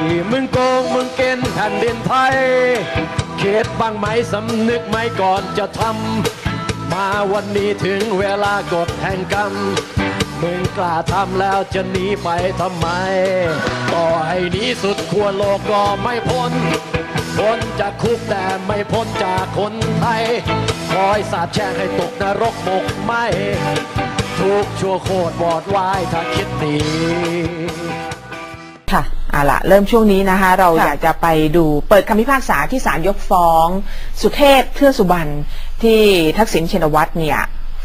ที่มึงโกงมึงเกณฑ์แผ่นดินไทย เขตบ้างไหมสำนึกไหมก่อนจะทำ มาวันนี้ถึงเวลากฎแห่งกรรม มึงกล้าทำแล้วจะหนีไปทำไม ต่อให้หนีสุดขั้วโลกก็ไม่พ้น พ้นจากคุกแต่ไม่พ้นจากคนไทย คอยสาบแช่งให้ตกนรกหมกไหมทุกชั่วโคตรบอดวายถ้าคิดหนีค่ะ เอาละเริ่มช่วงนี้นะคะ เราค่ะอยากจะไปดูเปิดคำพิพากษาที่ศาลยกฟ้อง สุเทพเทือกสุบรรณที่ทักษิณชินวัตรเนี่ย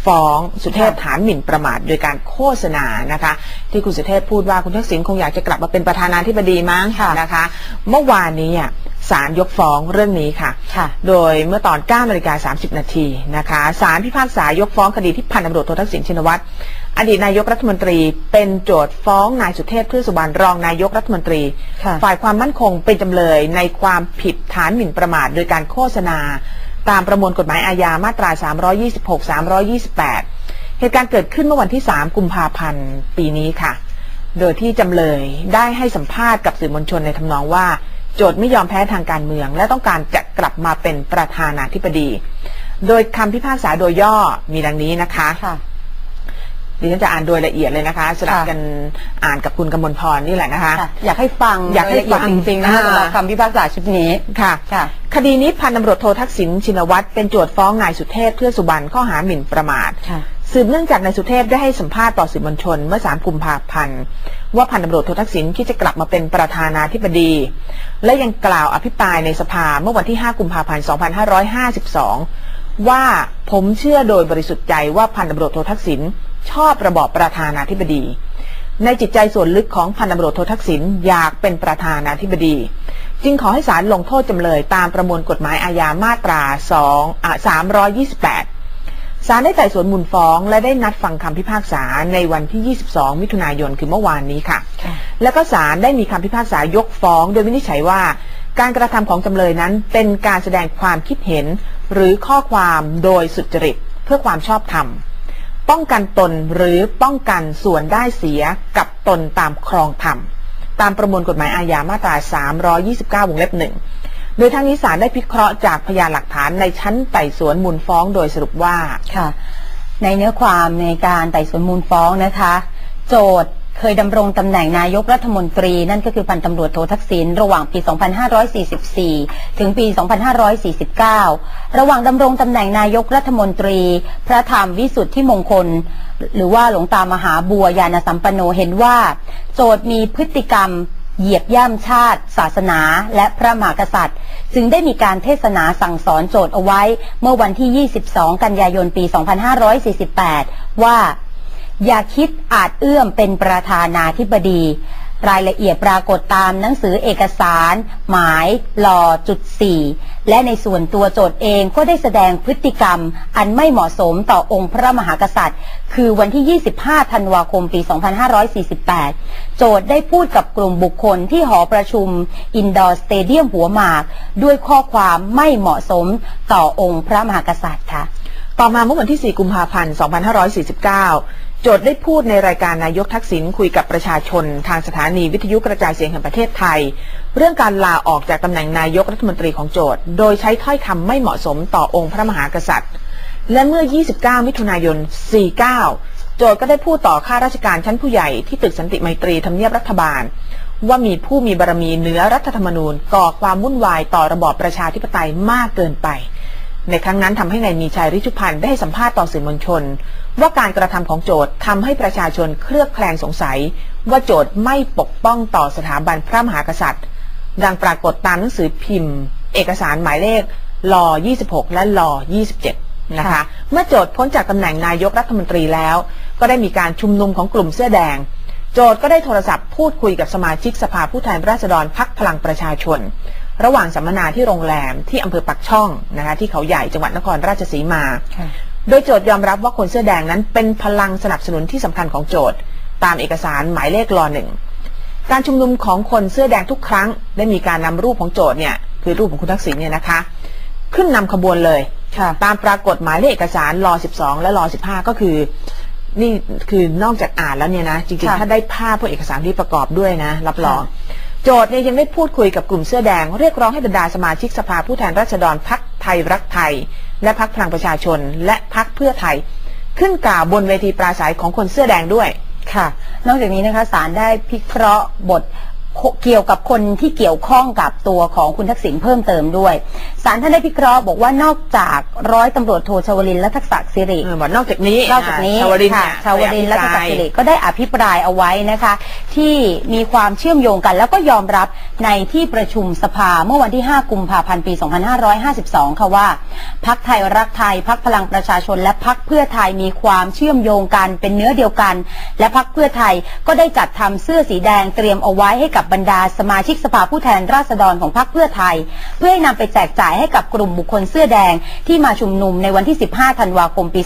ฟ้องสุเทพฐานหมิ่นประมาทโดยการโฆษณานะคะ ที่คุณสุเทพพูดว่าคุณทักษิณคงอยากจะกลับมาเป็นประธานาธิบดีมั้งค่ะนะคะ เมื่อวานนี้อะ ศาลยกฟ้องเรื่องนี้ค่ะ ค่ะ โดยเมื่อตอน9นาฬิกา30 นาทีนะคะศาลพิพากษายกฟ้องคดีที่พันตำรวจโททักษิณชินวัตรอดีตนายกรัฐมนตรีเป็นโจทย์ฟ้องนายสุเทพเทือกสุบรรณรองนายกรัฐมนตรีค่ะฝ่ายความมั่นคงเป็นจำเลยในความผิดฐานหมิ่นประมาทโดยการโฆษณา ตามประมวลกฎหมายอาญามาตรา 326 328 เหตุการณ์เกิดขึ้นเมื่อวันที่ 3 กุมภาพันธ์ปีนี้ค่ะ โดยที่จำเลยได้ให้สัมภาษณ์กับสื่อมวลชนในทำนองว่า โจทย์ไม่ยอมแพ้ทางการเมือง และต้องการจะกลับมาเป็นประธานาธิบดี โดยคำพิพากษาโดยย่อมีดังนี้นะคะค่ะดิฉันจะอ่านโดยละเอียดเลยนะคะสลับค่ะกันอ่านกับคุณกมลพรนี่แหละนะคะค่ะอยากให้ฟังอยากให้โดละเอียดฟังจริงๆนะคะอ่าสำหรับคำพิพากษาชุดนี้ค่ะค่ะ คดีนี้พันตำรวจโททักษิณชินวัตรเป็นโจทย์ฟ้องนายสุเทพเทือกสุบรรณข้อหาหมิ่นประมาทค่ะ สืบเนื่องจากนายสุเทพได้ให้สัมภาษณ์ต่อสื่อมวลชนเมื่อ 3 กุมภาพันธ์ว่าพันตำรวจโททักษิณคิดจะกลับมาเป็นประธานาธิบดี และยังกล่าวอภิปรายในสภาเมื่อวันที่ 5 กุมภาพันธ์ 2552 ว่าผมเชื่อโดยบริสุทธิ์ใจว่าพันตำรวจโททักษิณชอบระบอบประธานาธิบดี ในจิตใจส่วนลึกของพันตำรวจโททักษิณอยากเป็นประธานาธิบดี จึงขอให้ศาลลงโทษจำเลยตามประมวลกฎหมายอาญามาตรา2อะ328 ศาลได้ไต่สวนมูลฟ้อง และได้นัดฟังคำพิพากษาในวันที่ 22 มิถุนายนคือเมื่อวานนี้ค่ะค่ะ แล้วก็ศาลได้มีคำพิพากษายกฟ้อง โดยวินิจฉัยว่า การกระทำของจำเลยนั้นเป็นการแสดงความคิดเห็น หรือข้อความโดยสุจริตเพื่อความชอบธรรม ป้องกันตนหรือป้องกันส่วนได้เสียกับตนตามครองธรรม ตามประมวลกฎหมายอาญามาตรา 329 วงเล็บหนึ่ง โดยทางนี้ศาลได้พิเคราะห์จากพยานหลักฐานในชั้นไต่สวนมูลฟ้องโดยสรุปว่าค่ะ ในเนื้อความในการไต่สวนมูลฟ้องนะคะ โจทย์เคยดำรงตำแหน่งนายกรัฐมนตรี นั่นก็คือพันตำรวจโททักษิณระหว่างปี 2544 ถึงปี 2549 ระหว่างดำรงตำแหน่งนายกรัฐมนตรี พระธรรมวิสุทธิมงคล หรือว่าหลวงตามหาบัวยานสัมปันโนเห็นว่า โจทย์มีพฤติกรรม เหยียบย่ำชาติ ศาสนา และพระมหากษัตริย์ จึงได้มีการเทศนาสั่งสอนโจทย์เอาไว้ เมื่อวันที่ 22 กันยายนปี 2548 ว่า อย่าคิดอาจเอื้อมเป็นประธานาธิบดี รายละเอียดปรากฏตามหนังสือเอกสาร หมายลอจุดสี่และในส่วนตัวโจทย์เองก็ได้แสดงพฤติกรรม อันไม่เหมาะสมต่อองค์พระมหากษัตริย์ คือวันที่ 25 ธันวาคม ปี 2548 โจทย์ได้พูดกับกลุ่มบุคคลที่หอประชุม อินดอร์สเตเดียมหัวหมาก ด้วยข้อความไม่เหมาะสมต่อองค์พระมหากษัตริย์ค่ะต่อมาเมื่อวันที่ 4 กุมภาพันธ์ 2549 จทย์ได้พูดในรายการนายกทักษิณคุยกับประชาชน ทางสถานีวิทยุกระจายเสียงแห่งประเทศไทย เรื่องการลาออกจากตำแหน่งนายกรัฐมนตรีของโจทย์ โดยใช้ถ้อยคำไม่เหมาะสมต่อองค์พระมหากษัตริย์ และเมื่อ 29 มิถุนายน 49 โจทย์ก็ได้พูดต่อข้าราชการชั้นผู้ใหญ่ที่ตึกสันติไมตรีทำเนียบรัฐบาล ว่ามีผู้มีบารมีเหนือรัฐธรรมนูญก่อความวุ่นวายต่อระบอบประชาธิปไตยมากเกินไป ในครั้งนั้นทำให้นายมีชัยริชุพันธ์ได้ให้สัมภาษณ์ต่อสื่อมวลชน ว่าการกระทำของโจทย์ทำให้ประชาชนเครือบแคลงสงสัย ว่าโจทย์ไม่ปกป้องต่อสถาบันพระมหากษัตริย์ ดังปรากฏตามหนังสือพิมพ์ เอกสารหมายเลขล26 และล27 นะคะค่ะเมื่อโจทย์พ้นจากตำแหน่งนายกรัฐมนตรีแล้ว ก็ได้มีการชุมนุมของกลุ่มเสื้อแดง โจทย์ก็ได้โทรศัพท์พูดคุยกับสมาชิกสภาผู้แทนราษฎรพักพลังประชาชน ระหว่างสัมมนาที่โรงแรมที่อำเภอปักช่องนะคะที่เขาใหญ่จังหวัดนครราชสีมา โดยโจทย์ยอมรับว่าคนเสื้อแดงนั้นเป็นพลังสนับสนุนที่สำคัญของโจทย์ ตามเอกสารหมายเลขรอหนึ่งการชุมนุมของคนเสื้อแดงทุกครั้ง ได้มีการนำรูปของโจทย์เนี่ยคือรูปของคุณทักษิณเนี่ยนะคะ ขึ้นนำขบวนเลยค่ะตามปรากฏหมายเลขเอกสารรอ12 และรอ15 ก็คือ นี่คือนอกจากอ่านแล้วเนี่ยนะจริงๆค่ะถ้าได้ภาพพวกเอกสารที่ประกอบด้วยนะ รับรองโโจทย์เนี่ยยังได้พูดคุยกับกลุ่มเสื้อแดง เรียกร้องให้บรรดาสมาชิกสภาผู้แทนราษฎรพักไทยรักไทย และพักพลังประชาชน และพักเพื่อไทย ขึ้นกล่าวบนเวทีปราศัยของคนเสื้อแดงด้วยค่ะ นอกจากนี้นะคะศาลได้พิเคราะห์บท เกี่ยวกับคนที่เกี่ยวข้องกับตัวของคุณทักษิณเพิ่มเติมด้วยศาลท่านได้พิเคราะห์บอกว่านอกจากร้อยตำรวจโทชวลินและทักษะสิริเออบอกนอกจากนี้นอกจากนี้ชาวรินทร์ค่ะเนี่ยชาวรินทร์และทักษะได้อภิปรายสิริก็ได้อภิปรายเอาไว้นะคะ ที่มีความเชื่อมโยงกัน แล้วก็ยอมรับในที่ประชุมสภาเมื่อวันที่ 5 กุมภาพันธ์ปี 2552 ค่ะว่าพักไทยรักไทยพักพลังประชาชน และพักเพื่อไทยมีความเชื่อมโยงกันเป็นเนื้อเดียวกัน และพักเพื่อไทยก็ได้จัดทำเสื้อสีแดงเตรียมเอาไว้ให้กับบรรดาสมาชิกสภาผู้แทนราษฎรของพักเพื่อไทย เพื่อให้นำไปแจกจ่ายให้กับกลุ่มบุคคลเสื้อแดงที่มาชุมนุมในวันที่ 15 ธันวาคม ปี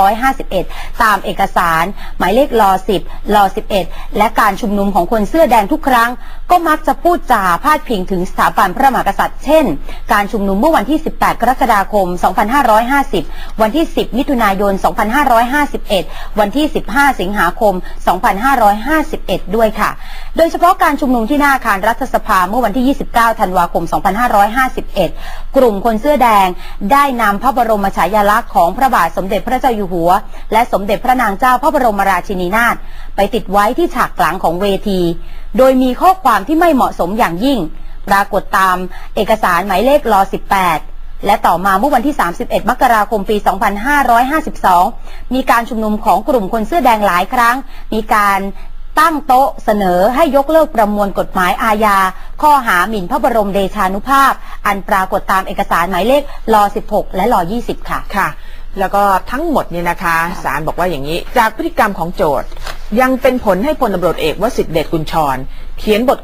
2551 ตามเอกสาร หมายเลขล10ล11 และการชุมนุมของคนเสื้อแดงทุกครั้ง ก็มักจะพูดจาพาดพิงถึงสถาบันพระมหากษัตริย์ เช่น การชุมนุมเมื่อวันที่ 18 กรกฎาคม 2550 วันที่ 10 มิถุนายน 2551 วันที่ 15 สิงหาคม 2551 ด้วยค่ะ โดยเฉพาะการชุมนุมที่หน้าอาคารรัฐสภาเมื่อวันที่ 29 ธันวาคม 2551 กลุ่มคนเสื้อแดงได้นำพระบรมฉายาลักษณ์ของพระบาทสมเด็จพระเจ้าอยู่หัว และสมเด็จพระนางเจ้าพระบรมราชินีนาถไปติดไว้ที่ฉากหลังของเวที โดยมีข้อความที่ไม่เหมาะสมอย่างยิ่ง ปรากฏตามเอกสารหมายเลขล18และต่อมาเมื่อวันที่ 31 มกราคม ปี 2552 มีการชุมนุมของกลุ่มคนเสื้อแดงหลายครั้ง มีการ ตั้งโต๊ะเสนอให้ยกเลิกประมวลกฎหมายอาญา ข้อหาหมิ่นพระบรมเดชานุภาพ อันปรากฏตามเอกสารหมายเลขล16 และล20 ค่ะ ค่ะ แล้วก็ทั้งหมดเนี่ยนะคะศาลบอกว่าอย่างนี้ จากพฤติกรรมของโจทย์ ยังเป็นผลให้พลตำรวจเอกวสิทธิ์เดชกุลชร เขียนบท